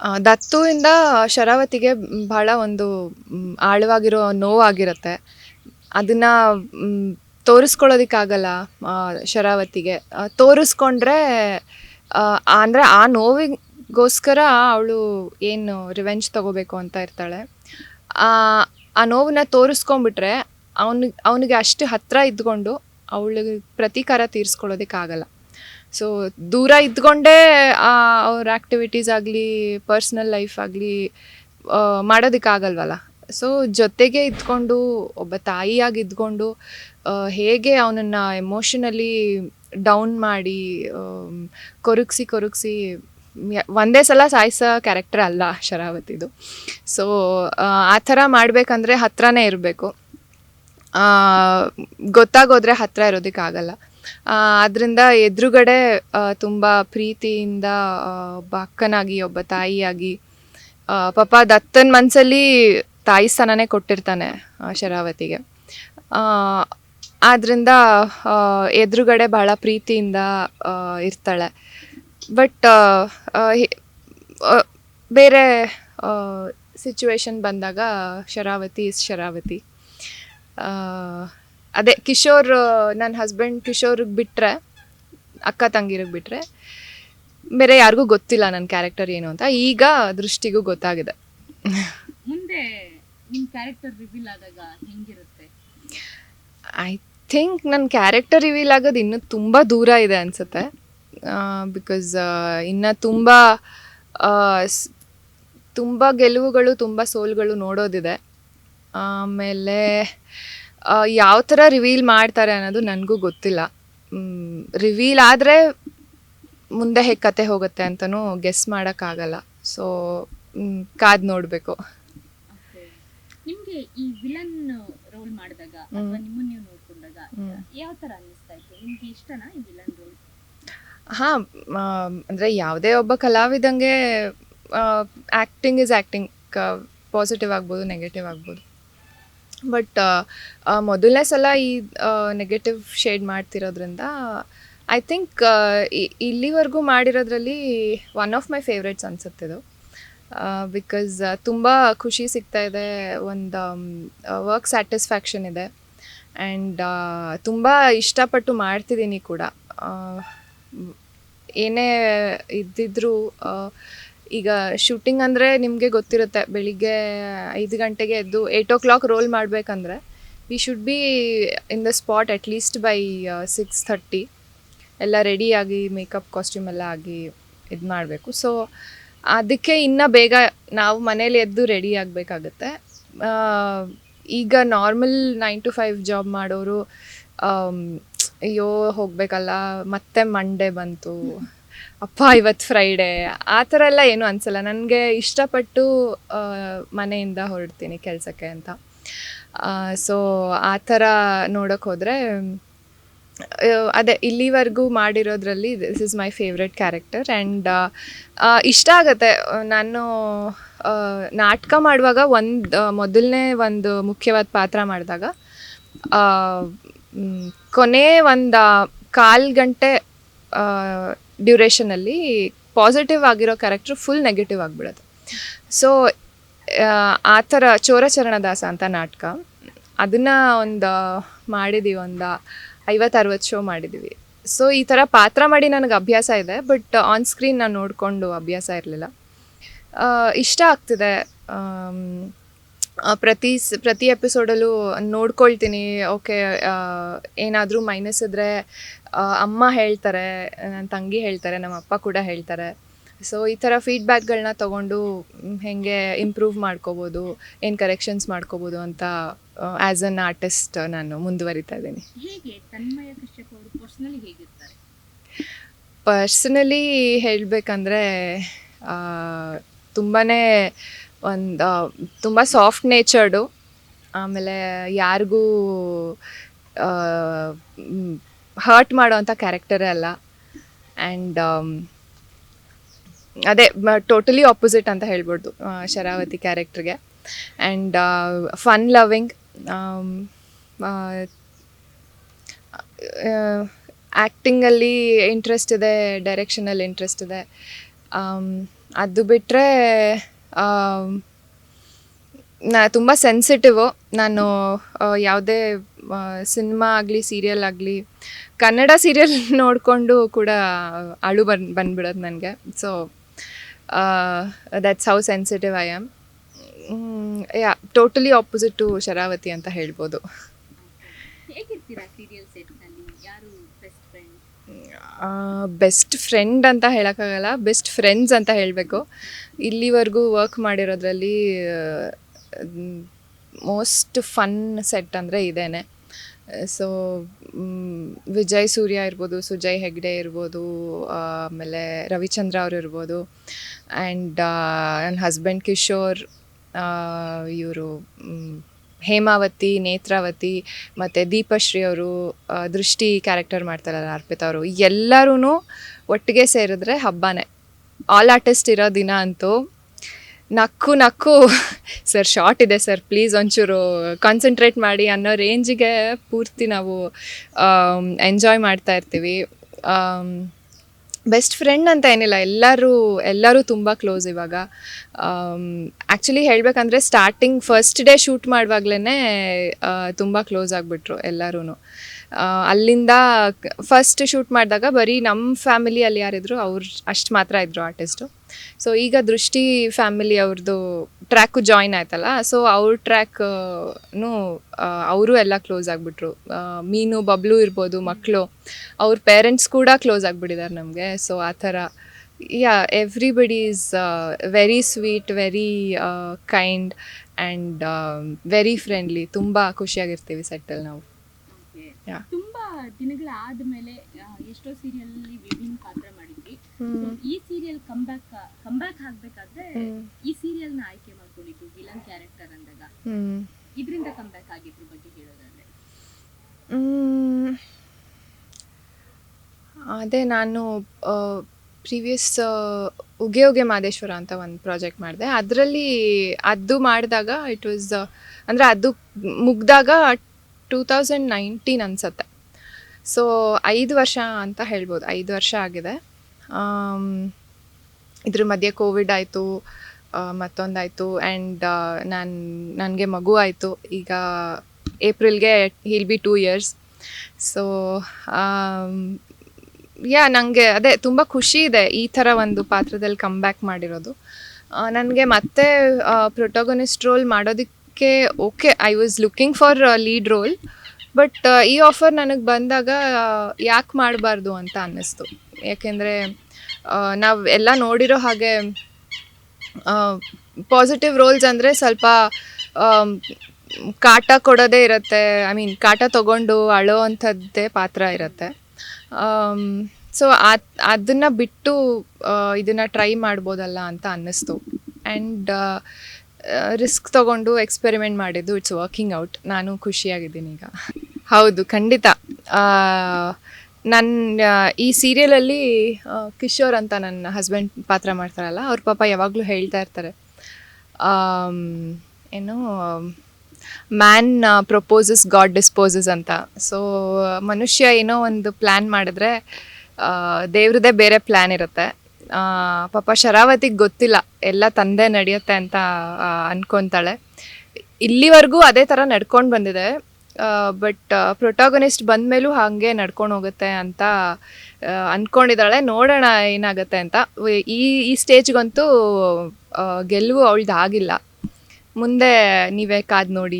ದತ್ತುವಿಂದ ಶರಾವತಿಗೆ ಬಹಳ ಒಂದು ಆಳವಾಗಿರೋ ನೋವಾಗಿರುತ್ತೆ. ಅದನ್ನ ತೋರಿಸ್ಕೊಳ್ಳೋದಕ್ಕಾಗಲ್ಲ ಶರಾವತಿಗೆ. ತೋರಿಸ್ಕೊಂಡ್ರೆ ಅಂದರೆ ಆ ನೋವಿಗೋಸ್ಕರ ಅವಳು ಏನು ರಿವೆಂಜ್ ತಗೋಬೇಕು ಅಂತ ಇರ್ತಾಳೆ. ಆ ನೋವನ್ನ ತೋರಿಸ್ಕೊಂಡ್ಬಿಟ್ರೆ ಅವನಿಗೆ ಅವನಿಗೆ ಅಷ್ಟು ಹತ್ತಿರ ಇದ್ಕೊಂಡು ಅವಳಿಗೆ ಪ್ರತೀಕಾರ ತೀರಿಸ್ಕೊಳ್ಳೋದಕ್ಕಾಗಲ್ಲ. ಸೊ ದೂರ ಇದ್ಕೊಂಡೇ ಅವ್ರ ಆ್ಯಕ್ಟಿವಿಟೀಸ್ ಆಗಲಿ ಪರ್ಸ್ನಲ್ ಲೈಫ್ ಆಗಲಿ ಮಾಡೋದಕ್ಕಾಗಲ್ವಲ್ಲ? ಸೊ ಜೊತೆಗೆ ಇದ್ಕೊಂಡು, ಒಬ್ಬ ತಾಯಿಯಾಗಿ ಇದ್ಕೊಂಡು ಹೇಗೆ ಅವನನ್ನು ಎಮೋಷನಲಿ ಡೌನ್ ಮಾಡಿ ಕೊರಗಿಸಿ ಕೊರಗಿಸಿ ಒಂದೇ ಸಲ ಸಾಯಿಸೋ ಕ್ಯಾರೆಕ್ಟರ್ ಅಲ್ಲ ಶರಾವತಿದು. ಸೊ ಆ ಥರ ಮಾಡಬೇಕಂದ್ರೆ ಹತ್ರನೇ ಇರಬೇಕು. ಗೊತ್ತಾಗೋದ್ರೆ ಹತ್ರ ಇರೋದಕ್ಕಾಗಲ್ಲ. ಅದರಿಂದ ಎದುರುಗಡೆ ತುಂಬ ಪ್ರೀತಿಯಿಂದ ಒಬ್ಬ ಅಕ್ಕನಾಗಿ, ಒಬ್ಬ ತಾಯಿಯಾಗಿ ಪಾಪ ದತ್ತನ ಮನಸ್ಸಲ್ಲಿ ತಾಯಿ ಸ್ಥಾನನೇ ಕೊಟ್ಟಿರ್ತಾನೆ ಶರಾವತಿಗೆ. ಆದ್ದರಿಂದ ಎದುರುಗಡೆ ಬಹಳ ಪ್ರೀತಿಯಿಂದ ಇರ್ತಾಳೆ. ಬಟ್ ಬೇರೆ ಸಿಚುವೇಶನ್ ಬಂದಾಗ ಶರಾವತಿ ಇಸ್ ಶರಾವತಿ. ಅದೇ ಕಿಶೋರ್ ನನ್ನ ಹಸ್ಬೆಂಡ್ ಕಿಶೋರ್ಗೆ ಬಿಟ್ಟರೆ ಅಕ್ಕ ತಂಗಿರಿಗೆ ಬಿಟ್ಟರೆ ಬೇರೆ ಯಾರಿಗೂ ಗೊತ್ತಿಲ್ಲ ನನ್ನ ಕ್ಯಾರೆಕ್ಟರ್ ಏನು ಅಂತ. ಈಗ ದೃಷ್ಟಿಗೂ ಗೊತ್ತಾಗಿದೆ. ಮುಂದೆ ನಿಮ್ಮ ಕ್ಯಾರೆಕ್ಟರ್ ರಿವೀಲ್ ಆದಾಗ ಹೆಂಗಿರುತ್ತೆ? ಐ ಥಿಂಕ್ ನನ್ನ ಕ್ಯಾರೆಕ್ಟರ್ ರಿವೀಲ್ ಆಗೋದು ಇನ್ನೂ ತುಂಬ ದೂರ ಇದೆ ಅನಿಸುತ್ತೆ. ಬಿಕಾಸ್ ಇನ್ನು ತುಂಬ ತುಂಬ ಗೆಲುವುಗಳು ತುಂಬ ಸೋಲುಗಳು ನೋಡೋದಿದೆ. ಆಮೇಲೆ ಯಾವ ಥರ ರಿವೀಲ್ ಮಾಡ್ತಾರೆ ಅನ್ನೋದು ನನಗೂ ಗೊತ್ತಿಲ್ಲ. ರಿವೀಲ್ ಆದರೆ ಮುಂದೆ ಹೇಗೆ ಕತೆ ಹೋಗುತ್ತೆ ಅಂತಲೂ ಗೆಸ್ ಮಾಡೋಕ್ಕಾಗಲ್ಲ. ಸೊ ಕಾದು ನೋಡಬೇಕು. ನಿಮಗೆ ಈ ವಿಲನ್ ರೋಲ್ ಮಾಡಿದಾಗ ಅಥವಾ ನಿಮ್ಮನ್ನ ನೀವು ನೋಡಿಕೊಂಡಾಗ ಯಾವ ತರ ಅನ್ನಿಸ್ತಾ ಇತ್ತು? ನಿಮ್ಗೆ ಇಷ್ಟನಾ ಈ ವಿಲನ್ ರೋಲ್ ಹಾಂ ಅಂದರೆ ಯಾವುದೇ ಒಬ್ಬ ಕಲಾವಿದಂಗೆ ಆ್ಯಕ್ಟಿಂಗ್ ಇಸ್ ಆ್ಯಕ್ಟಿಂಗ್ ಪಾಸಿಟಿವ್ ಆಗ್ಬೋದು ನೆಗೆಟಿವ್ ಆಗ್ಬೋದು. ಬಟ್ ಮೊದಲನೇ ಸಲ ಈ ನೆಗೆಟಿವ್ ಶೇಡ್ ಮಾಡ್ತಿರೋದ್ರಿಂದ ಐ ಥಿಂಕ್ ಇಲ್ಲಿವರೆಗೂ ಮಾಡಿರೋದ್ರಲ್ಲಿ ಒನ್ ಆಫ್ ಮೈ ಫೇವ್ರೆಟ್ಸ್ ಇದು. ಬಿಕಾಸ್ ತುಂಬ ಖುಷಿ ಸಿಗ್ತಾ ಇದೆ, ಒಂದು ವರ್ಕ್ ಸ್ಯಾಟಿಸ್ಫ್ಯಾಕ್ಷನ್ ಇದೆ. ಆ್ಯಂಡ್ ತುಂಬ ಇಷ್ಟಪಟ್ಟು ಮಾಡ್ತಿದ್ದೀನಿ ಕೂಡ. ಏನೇ ಇದ್ದಿದ್ರು ಈಗ ಶೂಟಿಂಗ್ ಅಂದರೆ ನಿಮಗೆ ಗೊತ್ತಿರುತ್ತೆ, ಬೆಳಿಗ್ಗೆ ಐದು ಗಂಟೆಗೆ ಎದ್ದು ಏಯ್ಟ್ ಓ ಕ್ಲಾಕ್ ರೋಲ್ ಮಾಡಬೇಕಂದ್ರೆ we should be in the spot at least by six thirty ಎಲ್ಲ ರೆಡಿಯಾಗಿ ಮೇಕಪ್ ಕಾಸ್ಟ್ಯೂಮ್ ಎಲ್ಲ ಆಗಿ ಇದು ಮಾಡಬೇಕು. ಸೊ ಅದಕ್ಕೆ ಇನ್ನೂ ಬೇಗ ನಾವು ಮನೇಲಿ ಎದ್ದು ರೆಡಿ ಆಗಬೇಕಾಗತ್ತೆ. ಈಗ normal nine to five job ಮಾಡೋರು ಅಯ್ಯೋ, ಹೋಗಬೇಕಲ್ಲ, ಮತ್ತೆ ಮಂಡೇ ಬಂತು. ಅಪ್ಪ ಇವತ್ತು ಫ್ರೈಡೇ ಆ ಥರ ಎಲ್ಲ ಏನೂ ಅನಿಸಲ್ಲ. ನನಗೆ ಇಷ್ಟಪಟ್ಟು ಮನೆಯಿಂದ ಹೊರಡ್ತೀನಿ ಕೆಲಸಕ್ಕೆ ಅಂತ. ಸೊ ಆ ಥರ ನೋಡೋಕೆ ಹೋದರೆ ಅದೇ ಇಲ್ಲಿವರೆಗೂ ಮಾಡಿರೋದ್ರಲ್ಲಿ this is my favourite character and ಇಷ್ಟ ಆಗುತ್ತೆ. ನಾನು ನಾಟಕ ಮಾಡುವಾಗ ಒಂದು ಮೊದಲನೇ ಒಂದು ಮುಖ್ಯವಾದ ಪಾತ್ರ ಮಾಡಿದಾಗ ಕೊನೆ ಒಂದು ಕಾಲು ಗಂಟೆ ಡ್ಯೂರೇಷನಲ್ಲಿ ಪಾಸಿಟಿವ್ ಆಗಿರೋ ಕ್ಯಾರೆಕ್ಟ್ರ್ ಫುಲ್ ನೆಗೆಟಿವ್ ಆಗಿಬಿಡುತ್ತೆ. ಸೊ ಆ ಥರ ಚೋರಚರಣದಾಸ ಅಂತ ನಾಟಕ. ಅದನ್ನು ಒಂದು ಮಾಡಿದ್ದೀವಿ ಒಂದು ಐವತ್ತು ಅರವತ್ತು ಶೋ ಮಾಡಿದ್ದೀವಿ ಸೊ ಈ ಥರ ಪಾತ್ರ ಮಾಡಿ ನನಗೆ ಅಭ್ಯಾಸ ಇದೆ ಬಟ್ ಆನ್ ಸ್ಕ್ರೀನ್ ನಾನು ನೋಡಿಕೊಂಡು ಅಭ್ಯಾಸ ಇರಲಿಲ್ಲ. ಇಷ್ಟ ಆಗ್ತಿದೆ. ಪ್ರತಿ ಸ್ ಪ್ರತಿ ಎಪಿಸೋಡಲ್ಲೂ ನೋಡ್ಕೊಳ್ತೀನಿ. ಓಕೆ ಏನಾದರೂ ಮೈನಸ್ ಇದ್ದರೆ ಅಮ್ಮ ಹೇಳ್ತಾರೆ ನನ್ನ ತಂಗಿ ಹೇಳ್ತಾರೆ ನಮ್ಮ ಅಪ್ಪ ಕೂಡ ಹೇಳ್ತಾರೆ. ಸೊ ಈ ಥರ ಫೀಡ್ಬ್ಯಾಕ್ಗಳನ್ನ ತೊಗೊಂಡು ಹೇಗೆ ಇಂಪ್ರೂವ್ ಮಾಡ್ಕೋಬೋದು ಏನು ಕರೆಕ್ಷನ್ಸ್ ಮಾಡ್ಕೋಬೋದು ಅಂತ ಆ್ಯಸ್ ಅನ್ ಆರ್ಟಿಸ್ಟ್ ನಾನು ಮುಂದುವರಿತಾ ಇದ್ದೀನಿ. ಪರ್ಸನಲಿ ಹೇಳಬೇಕಂದ್ರೆ ತುಂಬಾ ಒಂದು ತುಂಬ ಸಾಫ್ಟ್ ನೇಚರ್ಡು ಆಮೇಲೆ ಯಾರಿಗೂ ಹರ್ಟ್ ಮಾಡೋವಂಥ ಕ್ಯಾರೆಕ್ಟರೇ ಅಲ್ಲ. ಆ್ಯಂಡ್ ಅದೇ ಟೋಟಲಿ ಆಪೋಸಿಟ್ ಅಂತ ಹೇಳ್ಬೋದು ಶರಾವತಿ ಕ್ಯಾರೆಕ್ಟ್ರಿಗೆ ಆ್ಯಂಡ್ ಫನ್ ಲವಿಂಗ್ ಆ್ಯಕ್ಟಿಂಗಲ್ಲಿ ಇಂಟ್ರೆಸ್ಟ್ ಇದೆ ಡೈರೆಕ್ಷನಲ್ಲಿ ಇಂಟ್ರೆಸ್ಟ್ ಇದೆ. ಅದು ಬಿಟ್ಟರೆ ನಾ ತುಂಬ ಸೆನ್ಸಿಟಿವು ನಾನು ಯಾವುದೇ ಸಿನಿಮಾ ಆಗಲಿ ಸೀರಿಯಲ್ ಆಗಲಿ, ಕನ್ನಡ ಸೀರಿಯಲ್ ನೋಡಿಕೊಂಡು ಕೂಡ ಅಳು ಬನ್ ಬಂದ್ಬಿಡೋದು ನನಗೆ. So that's how sensitive I am yeah totally opposite to Sharavati ಅಂತ ಹೇಳ್ಬೋದು. ಬೆಸ್ಟ್ ಫ್ರೆಂಡ್ ಅಂತ ಹೇಳೋಕ್ಕಾಗಲ್ಲ ಬೆಸ್ಟ್ ಫ್ರೆಂಡ್ಸ್ ಅಂತ ಹೇಳಬೇಕು. ಇಲ್ಲಿವರೆಗೂ ವರ್ಕ್ ಮಾಡಿರೋದ್ರಲ್ಲಿ ಮೋಸ್ಟ್ ಫನ್ ಸೆಟ್ ಅಂದರೆ ಇದೇನೆ. ಸೊ ವಿಜಯ್ ಸೂರ್ಯ ಇರ್ಬೋದು, ಸುಜಯ್ ಹೆಗ್ಡೆ ಇರ್ಬೋದು, ಆಮೇಲೆ ರವಿಚಂದ್ರ ಅವರು ಇರ್ಬೋದು ಆ್ಯಂಡ್ ನನ್ನ ಹಸ್ಬೆಂಡ್ ಕಿಶೋರ್ ಇವರು ಹೇಮಾವತಿ, ನೇತ್ರಾವತಿ ಮತ್ತು ದೀಪಶ್ರೀ ಅವರು ದೃಷ್ಟಿ ಕ್ಯಾರೆಕ್ಟರ್ ಮಾಡ್ತಾರಲ್ಲ ಅರ್ಪಿತಾ ಅವರು ಎಲ್ಲರೂ ಒಟ್ಟಿಗೆ ಸೇರಿದ್ರೆ ಹಬ್ಬನೇ. ಆಲ್ ಆರ್ಟಿಸ್ಟ್ ಇರೋ ದಿನ ಅಂತೂ ನಕ್ಕು ನಕ್ಕು, ಸರ್ ಶಾರ್ಟ್ ಇದೆ ಸರ್ ಪ್ಲೀಸ್ ಒಂಚೂರು ಕಾನ್ಸಂಟ್ರೇಟ್ ಮಾಡಿ ಅನ್ನೋ ರೇಂಜಿಗೆ ಪೂರ್ತಿ ನಾವು ಎಂಜಾಯ್ ಮಾಡ್ತಾ ಇರ್ತೀವಿ. ಬೆಸ್ಟ್ ಫ್ರೆಂಡ್ ಅಂತ ಏನಿಲ್ಲ, ಎಲ್ಲರೂ ಎಲ್ಲರೂ ತುಂಬ ಕ್ಲೋಸ್ ಇವಾಗ. ಆ್ಯಕ್ಚುಲಿ ಹೇಳಬೇಕಂದ್ರೆ ಸ್ಟಾರ್ಟಿಂಗ್ ಫಸ್ಟ್ ಡೇ ಶೂಟ್ ಮಾಡುವಾಗಲೇ ತುಂಬ ಕ್ಲೋಸ್ ಆಗಿಬಿಟ್ರು ಎಲ್ಲರೂ ಅಲ್ಲಿಂದ ಫಸ್ಟ್ ಶೂಟ್ ಮಾಡಿದಾಗ ಬರೀ ನಮ್ಮ ಫ್ಯಾಮಿಲಿಯಲ್ಲಿ ಯಾರಿದ್ರು ಅವ್ರು ಅಷ್ಟು ಮಾತ್ರ ಇದ್ದರು ಆರ್ಟಿಸ್ಟು ಸೊ ಈಗ ದೃಷ್ಟಿ ಫ್ಯಾಮಿಲಿ ಅವ್ರದ್ದು ಟ್ರ್ಯಾಕು ಜಾಯಿನ್ ಆಯ್ತಲ್ಲ? ಸೊ ಅವ್ರ ಟ್ರ್ಯಾಕ್ನು ಅವರು ಎಲ್ಲ ಕ್ಲೋಸ್ ಆಗಿಬಿಟ್ರು. ಮೀನು ಬಬ್ಲು ಇರ್ಬೋದು ಮಕ್ಕಳು ಅವ್ರ ಪೇರೆಂಟ್ಸ್ ಕೂಡ ಕ್ಲೋಸ್ ಆಗಿಬಿಟ್ಟಿದ್ದಾರೆ ನಮಗೆ. ಸೊ ಆ ಥರ. Yeah everybody is very sweet very kind and very friendly ತುಂಬ ಖುಷಿಯಾಗಿರ್ತೀವಿ ಸೆಟ್ಟಲ್ಲಿ ನಾವು. ಯಾ ತುಂಬಾ ದಿನಗಳ ಮೇಲೆ ಎಷ್ಟೋ ಸೀರಿಯಲ್ ವಿಭಿನ್ನ ಪಾತ್ರ ಈ ಸೀರಿಯಲ್ ಕಂಬ್ಯಾಕ್ ಕಂಬ್ಯಾಕ್ ಆಗ್ಬೇಕಾದ್ರೆ ಈ ಸೀರಿಯಲ್ನ ಆಯ್ಕೆ ಮಾಡ್ಕೊಂಡಿದ್ದು ವಿಲನ್ ಕ್ಯಾರೆಕ್ಟರ್ ಅಂದಾಗ. ಇದರಿಂದ ಕಂಬ್ಯಾಕ್ ಆಗಿದ್ರ ಬಗ್ಗೆ ಹೇಳೋದಾದ್ರೆ. ಅದೇ ನಾನು ಪ್ರೀವಿಯಸ್ ಉಗೆ ಉಗೆ ಮಾದೇಶ್ವರ ಅಂತ ಒಂದು ಪ್ರಾಜೆಕ್ಟ್ ಮಾಡಿದೆ. ಅದರಲ್ಲಿ ಅದು ಮಾಡಿದಾಗ ಇಟ್ ವಾಸ್ ಅಂದರೆ ಅದು ಮುಗ್ದಾಗ ಟೂ ತೌಸಂಡ್ ನೈನ್ಟೀನ್ ಅನಿಸತ್ತೆ. ಸೊ ಐದು ವರ್ಷ ಅಂತ ಹೇಳ್ಬೋದು ಐದು ವರ್ಷ ಆಗಿದೆ. ಇದ್ರ ಮಧ್ಯೆ ಕೋವಿಡ್ ಆಯಿತು ಮತ್ತೊಂದಾಯಿತು ಆ್ಯಂಡ್ ನಾನು, ನನಗೆ ಮಗು ಆಯಿತು. ಈಗ ಏಪ್ರಿಲ್ಗೆ he'll be two years so yeah ನನಗೆ ಅದೇ, ತುಂಬ ಖುಷಿ ಇದೆ ಈ ಥರ ಒಂದು ಪಾತ್ರದಲ್ಲಿ ಕಮ್ ಬ್ಯಾಕ್ ಮಾಡಿರೋದು ನನಗೆ ಮತ್ತೆ ಪ್ರೊಟೋಗನಿಸ್ಟ್ ರೋಲ್ ಮಾಡೋದಕ್ಕೆ okay I was looking for lead role but ಈ ಆಫರ್ ನನಗೆ ಬಂದಾಗ ಯಾಕೆ ಮಾಡಬಾರ್ದು ಅಂತ ಅನ್ನಿಸ್ತು. ಯಾಕೆಂದರೆ ನಾವು ಎಲ್ಲ ನೋಡಿರೋ ಹಾಗೆ ಪಾಸಿಟಿವ್ ರೋಲ್ಸ್ ಅಂದರೆ ಸ್ವಲ್ಪ ಕಾಟ ಕೊಡೋದೇ ಇರುತ್ತೆ. ಐ ಮೀನ್ ಕಾಟ ತಗೊಂಡು ಅಳೋ ಅಂಥದ್ದೇ ಪಾತ್ರ ಇರುತ್ತೆ. ಸೊ ಅದನ್ನು ಬಿಟ್ಟು ಇದನ್ನು ಟ್ರೈ ಮಾಡ್ಬೋದಲ್ಲ ಅಂತ ಅನ್ನಿಸ್ತು. ಆ್ಯಂಡ್ ರಿಸ್ಕ್ ತಗೊಂಡು ಎಕ್ಸ್ಪೆರಿಮೆಂಟ್ ಮಾಡಿದ್ದು ಇಟ್ಸ್ ವರ್ಕಿಂಗ್ ಔಟ್ ನಾನು ಖುಷಿಯಾಗಿದ್ದೀನಿ ಈಗ. ಹೌದು, ಖಂಡಿತ. ನನ್ನ ಈ ಸೀರಿಯಲಲ್ಲಿ ಕಿಶೋರ್ ಅಂತ ನನ್ನ ಹಸ್ಬೆಂಡ್ ಪಾತ್ರ ಮಾಡ್ತಾರಲ್ಲ, ಅವ್ರ ಪಾಪ ಯಾವಾಗಲೂ ಹೇಳ್ತಾ ಇರ್ತಾರೆ. ಏನು, ಮ್ಯಾನ್ ಪ್ರಪೋಸಸ್, ಗಾಡ್ ಡಿಸ್ಪೋಸಸ್ ಅಂತ. ಸೊ, ಮನುಷ್ಯ ಏನೋ ಒಂದು ಪ್ಲ್ಯಾನ್ ಮಾಡಿದ್ರೆ ದೇವ್ರದ್ದೇ ಬೇರೆ ಪ್ಲ್ಯಾನ್ ಇರುತ್ತೆ. ಪಾಪ ಶರಾವತಿಗೆ ಗೊತ್ತಿಲ್ಲ, ಎಲ್ಲ ತಂದೆ ನಡೆಯುತ್ತೆ ಅಂತ ಅನ್ಕೊಂತಾಳೆ. ಇಲ್ಲಿವರೆಗೂ ಅದೇ ಥರ ನಡ್ಕೊಂಡು ಬಂದಿದೆ. ಬಟ್ ಪ್ರೊಟಾಗನಿಸ್ಟ್ ಬಂದಮೇಲೂ ಹಾಗೆ ನಡ್ಕೊಂಡು ಹೋಗುತ್ತೆ ಅಂತ ಅಂದ್ಕೊಂಡಿದ್ದಾಳೆ ನೋಡೋಣ ಏನಾಗುತ್ತೆ ಅಂತ. ಈ ಈ ಸ್ಟೇಜ್ಗಂತೂ ಗೆಲುವು ಅವಳ್ದು ಆಗಿಲ್ಲ. ಮುಂದೆ ನೀವೇ ಕಾದು ನೋಡಿ.